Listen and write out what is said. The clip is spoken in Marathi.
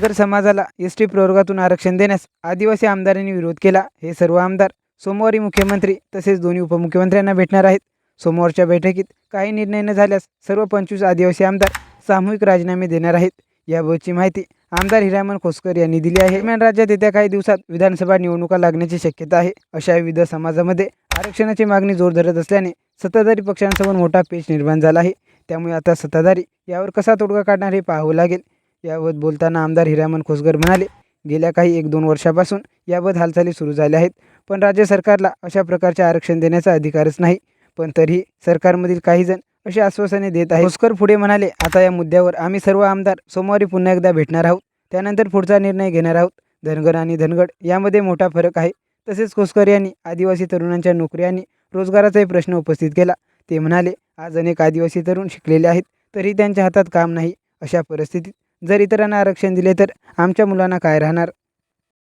धनगर समाजाला एस टी प्रवर्गातून आरक्षण देण्यास आदिवासी आमदारांनी विरोध केला. हे सर्व आमदार सोमवारी मुख्यमंत्री तसेच दोन्ही उपमुख्यमंत्र्यांना भेटणार आहेत. सोमवारच्या बैठकीत काही निर्णय न झाल्यास सर्व पंचवीस आदिवासी आमदार सामूहिक राजीनामे देणार आहेत. याबाबतची माहिती आमदार हिरामन खोसकर यांनी दिली आहे. दरम्यान राज्यात येत्या काही दिवसात विधानसभा निवडणुका लागण्याची शक्यता आहे. अशा विविध समाजामध्ये आरक्षणाची मागणी जोर धरत असल्याने सत्ताधारी पक्षांसमोर मोठा पेच निर्माण झाला आहे. त्यामुळे आता सत्ताधारी यावर कसा तोडगा काढणार हे पाहावं लागेल. याबाबत बोलताना आमदार हिरामन खोसगर म्हणाले गेल्या काही एक दोन वर्षापासून याबाबत हालचाली सुरू झाल्या आहेत पण राज्य सरकारला अशा प्रकारचे आरक्षण देण्याचा अधिकारच नाही पण तरीही सरकारमधील काही जण अशी आश्वासने देत आहेत. खोसकर पुढे म्हणाले आता या मुद्द्यावर आम्ही सर्व आमदार सोमवारी पुन्हा एकदा भेटणार आहोत त्यानंतर पुढचा निर्णय घेणार आहोत. धनगर आणि धनगड यामध्ये मोठा फरक आहे. तसेच खोसकर यांनी आदिवासी तरुणांच्या नोकरी आणि रोजगाराचाही प्रश्न उपस्थित केला. ते म्हणाले आज अनेक आदिवासी तरुण शिकलेले आहेत तरी त्यांच्या हातात काम नाही अशा परिस्थितीत जर इतरांना आरक्षण दिले तर आमच्या मुलांना काय राहणार?